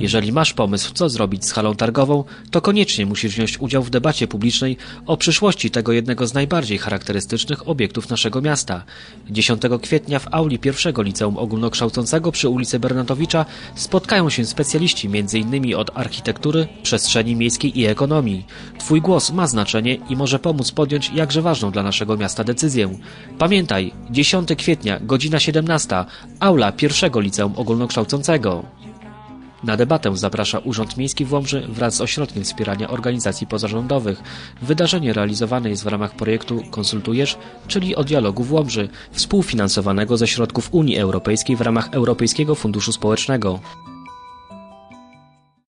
Jeżeli masz pomysł, co zrobić z halą targową, to koniecznie musisz wziąć udział w debacie publicznej o przyszłości tego jednego z najbardziej charakterystycznych obiektów naszego miasta. 10 kwietnia w auli pierwszego liceum ogólnokształcącego przy ulicy Bernatowicza spotkają się specjaliści m.in. od architektury, przestrzeni miejskiej i ekonomii. Twój głos ma znaczenie i może pomóc podjąć jakże ważną dla naszego miasta decyzję. Pamiętaj, 10 kwietnia, godzina 17, aula pierwszego liceum ogólnokształcącego. Na debatę zaprasza Urząd Miejski w Łomży wraz z Ośrodkiem Wspierania Organizacji Pozarządowych. Wydarzenie realizowane jest w ramach projektu Konsultujesz, czyli o dialogu w Łomży, współfinansowanego ze środków Unii Europejskiej w ramach Europejskiego Funduszu Społecznego.